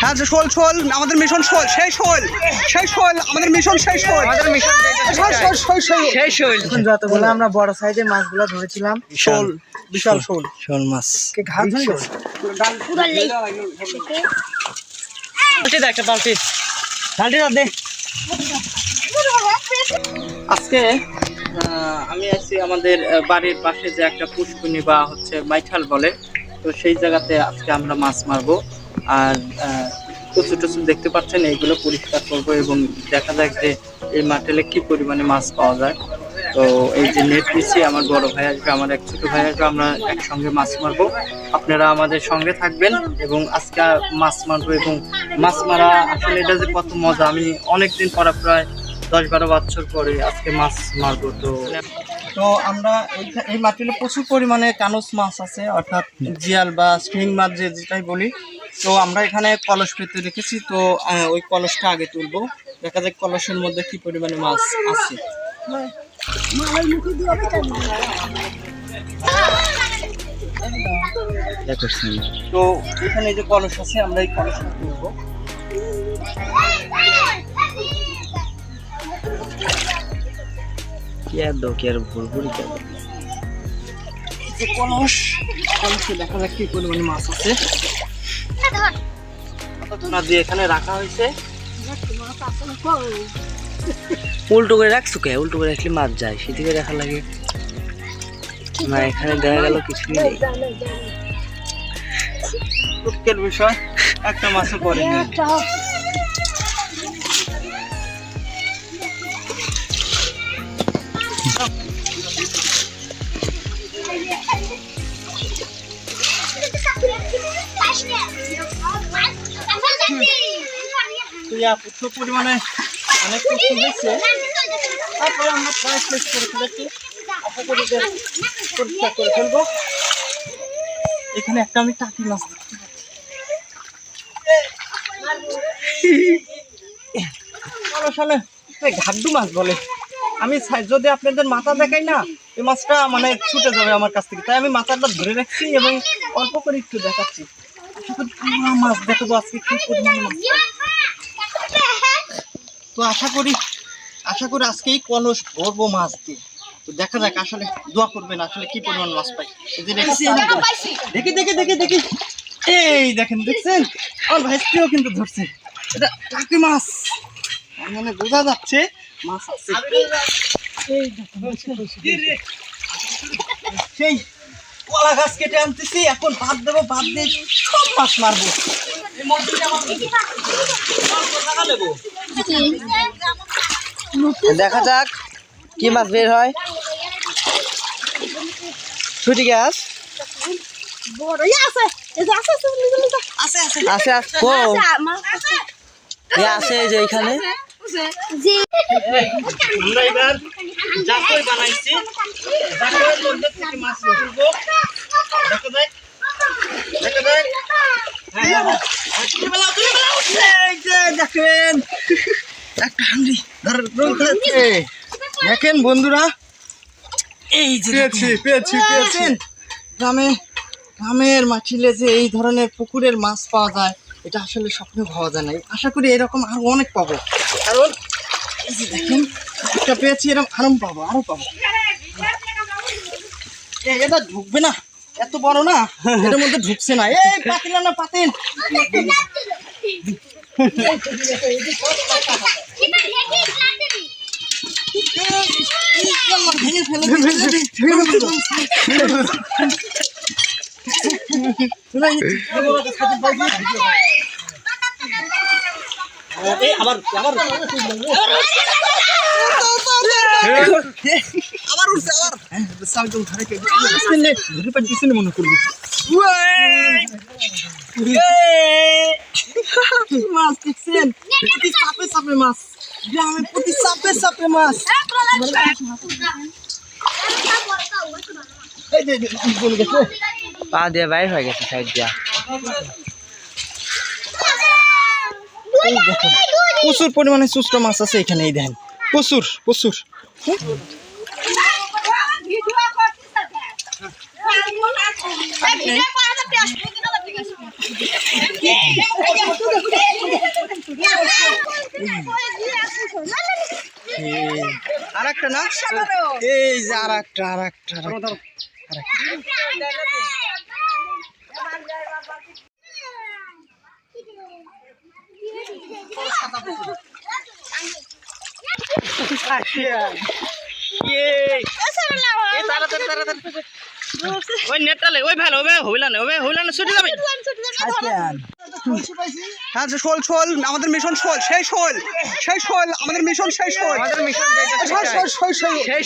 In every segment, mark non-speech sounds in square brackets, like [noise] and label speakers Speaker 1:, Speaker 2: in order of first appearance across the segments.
Speaker 1: হ্যাঁ যে শোল শোল আমাদের মিশন শোল সেই শোল সেই শোল আমাদের মিশন সেই শোল।
Speaker 2: আমাদের মিশন
Speaker 1: শোল। শোল শোল শোল
Speaker 2: সেই শৈল।
Speaker 3: এখন যতগুলো আমরা বড় সাইজের মাছগুলো ধরেছিলাম।
Speaker 1: শোল বিশাল শোল
Speaker 3: শোল। মাছ।
Speaker 1: কে ঘাট শোল।
Speaker 2: বালতি দে একটা বালতি বালতি দে আজকে আমি আছি আমাদের বাড়ির পাশে যে একটা পুষ্কুনি বা হচ্ছে মাইঠাল বলে তো সেই জায়গাতে আজকে আমরা মাছ মারবো। আর কচু টচু দেখতে পাচ্ছেন, এইগুলো পরিষ্কার করব এবং দেখা যাক যে এই মাটেলে কি পরিমাণে মাছ পাওয়া যায়। তো এই যে নেট নিচ্ছি, আমার বড় ভাই আসবে, আমার এক ছোট ভাই আসবে, আমরা একসঙ্গে মাছ মারবো। আপনারা আমাদের সঙ্গে থাকবেন এবং আজকে মাছ মারবো এবং মাছ মারা আসলে এটা যে কত মজা, আমি অনেকদিন পরে প্রায় দশ বারো বছর পরে আজকে মাছ মারবো তো। তো আমরা এই- এই মাটিতে প্রচুর পরিমাণে কানস মাছ আছে অর্থাৎ জিয়াল বা স্প্রিং মাছ যে যেটাই বলি। তো আমরা এখানে কলস পেতে রেখেছি তো ওই কলসটা আগে তুলবো। দেখা যাক কলসের মধ্যে কি পরিমাণে মাছ আছে। তো এখানে যে কলস আছে আমরা এই কলসটা তুলবো।
Speaker 3: দো
Speaker 2: যে কলস কলসে দেখা যাক কি পরিমাণে মাছ আছে। না দিয়ে এখানে রাখা হয়েছে।
Speaker 3: উল্টো করে রাখছো কে? উল্টো করে রাখলে মাছ যায় সেদিকে রাখা লাগে। না এখানে দেখা গেল কিছুই নেই।
Speaker 2: দুঃখের বিষয় একটা মাছও পড়েনি। ইয়া প্রচুর পরিমাণে অনেক কিছু হয়েছে তারপরে আমরা প্রায় শেষ করে ফেলেছি। আশা করি যে পরিষ্কার করে ফেলব। এখানে একটা আমি টাকি মাছ দেখতে পাচ্ছি। [laughs] সালে ঘাড্ডু মাছ বলে। আমি চাই- যদি আপনাদের মাথা দেখাই না এই মাছটা মানে ছুটে যাবে আমার কাছ থেকে। তাই আমি মাথাটা ধরে রাখছি এবং অল্প করে একটু দেখাচ্ছি। মাছ দেখাবো আজকে কি পরিমাণে মাছ। তো আশা করি আশা করি আজকে এই কলস ভরবো মাছ দিয়ে। তো দেখা যাক আসলে দোয়া করবেন আসলে কি পরিমাণ মাছ পাই। দেখি দেখি দেখি দেখি। এই দেখেন দেখছেন? আমার ভাইস্তিও কিন্তু ধরছে। এটা মাছ। মানে বোঝা যাচ্ছে মাছ আছে এই? সেই কলা গাছ কেটে আনতেছি এখন ভাত দেবো ভাত দিয়ে সব মাছ মারবো।
Speaker 3: দেখা যাক কি মাছ বের হয়। ছুটি গাছ
Speaker 2: আছে আছে
Speaker 3: আছে আছে কো। এ আছে এই
Speaker 2: আমরা এবার জাকই বানাইছি। মধ্যে মাছ দেখা দেখা দেখেন। একটা হান্ডি দেখেন বন্ধুরা। এই যে পেয়েছি পেয়েছি পেয়েছেন গ্রামে গ্রামের মাটিলে যে এই ধরনের পুকুরের মাছ পাওয়া যায় এটা আসলে স্বপ্নে পাওয়া যায় না আশা করি এরকম আরও অনেক পাবো কারণ এই যে দেখেন একটা পেয়েছি এরকম আরও পাবো আরও পাবো এ, এটা ঢুকবে না এত বড় না এটার মধ্যে ঢুকছে না এই পাতিল না পাতিল ভেঙে ফেলে আবার আবার আবার উঠছে আবার মনে করবি মাছ দেখছেন প্রতি চাপে মাছ গ্রামে প্রতি চাপে চাপে মাছ
Speaker 3: পা দিয়ে বাইর হয়ে গেছে সাইড দিয়া।
Speaker 2: প্রচুর পরিমাণে সুস্থ মাছ আছে এখানে এই দেখেন। প্রচুর প্রচুর।
Speaker 1: আর একটা না? এই যে আর একটা আর একটা আর একটা। হ্যাঁ শোল শোল আমাদের মিশন শোল সেই শোল সেই শোল আমাদের মিশন সেই শোল
Speaker 2: আমাদের মিশন যেটা
Speaker 1: শোল শোল শোল
Speaker 2: সেই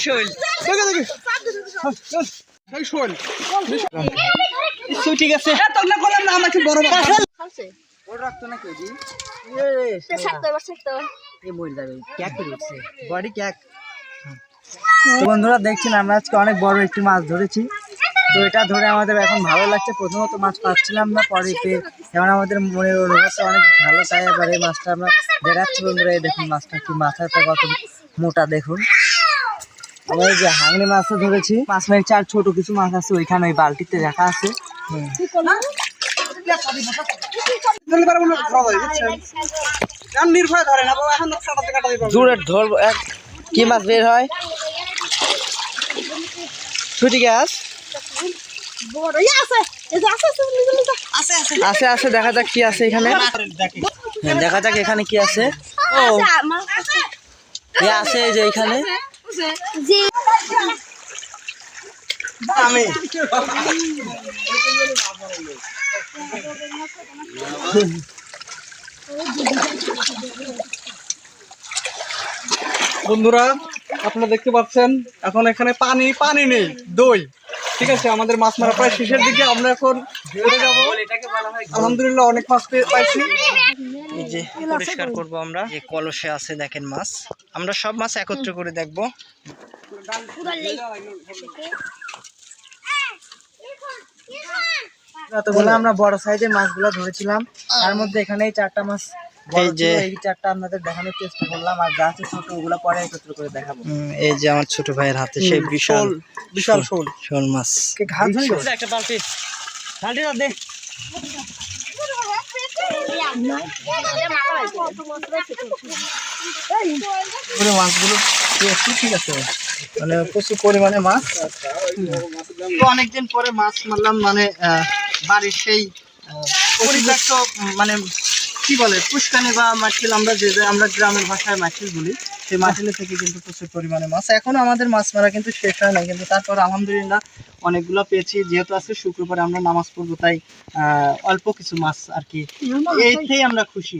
Speaker 2: শৈল
Speaker 1: শোল
Speaker 2: ঠিক আছে?
Speaker 1: তোমরা করলাম না আমাকে বড় বড়
Speaker 3: বডি ক্যাক তো বন্ধুরা দেখছেন আমরা আজকে অনেক বড় একটি মাছ ধরেছি। তো এটা ধরে আমাদের এখন ভালো লাগছে। প্রথমত মাছ পাচ্ছিলাম না পরে পেয়ে যেমন আমাদের মনে অনুভবটা অনেক ভালো তাই এবার এই মাছটা আমরা দেখাচ্ছি বন্ধুরা। এই দেখুন মাছটা কি মাথাটা কত মোটা দেখুন। আমরা এই যে হাংড়ি মাছও ধরেছি। মাছ মেরেছি আর ছোট কিছু মাছ আছে ওইখানে ওই বালতিতে রাখা আছে। কি মাছ বের হয়? আছে আছে দেখা যাক কি আছে এখানে। হ্যাঁ, দেখা যাক এখানে কি আছে। ও। আছে যে এখানে।
Speaker 1: আমি। বন্ধুরা আপনারা দেখতে পাচ্ছেন এখন এখানে পানি পানি নেই দই। ঠিক আছে আমাদের মাছ মারা প্রায় শেষের দিকে আমরা এখন ঘুরে যাব। আলহামদুলিল্লাহ অনেক মাছ পেয়ে- পাইছি।
Speaker 2: এই যে পরিষ্কার করব আমরা। যে কলসে আছে দেখেন মাছ। আমরা সব মাছ একত্র করে দেখব।
Speaker 3: এতগুলো আমরা বড় সাইজের মাছগুলো ধরেছিলাম। তার মধ্যে এখানে এই চারটা মাছ
Speaker 2: এই যে-
Speaker 3: এই চারটা আপনাদের দেখানোর চেষ্টা করলাম আর যা আছে ছোট ওগুলো পরে একত্র করে দেখাবো।
Speaker 2: এই যে আমার ছোট ভাইয়ের হাতে সেই বিশাল
Speaker 1: বিশাল শোল
Speaker 2: শোল। মাছ।
Speaker 3: কে ঘাট ধরে
Speaker 2: একটা বালতি। বালতিটা দে।
Speaker 3: মাছগুলো ঠিক আছে। মানে প্রচুর পরিমাণে মাছ।
Speaker 2: তো অনেকদিন পরে মাছ মারলাম মানে বাড়ির সেই পরিত্যক্ত মানে কি বলে পুষ্কানি বা মাছিল আমরা যে আমরা গ্রামের ভাষায় মাছিল বলি সেই মাছিলে থেকে কিন্তু প্রচুর পরিমাণে মাছ। এখনও আমাদের মাছ মারা কিন্তু শেষ হয় না কিন্তু তারপর আলহামদুলিল্লাহ অনেকগুলো পেয়েছি। যেহেতু আছে শুক্রবার আমরা নামাজ পড়ব তাই আহ, অল্প কিছু মাছ আর কি এইতেই আমরা খুশি।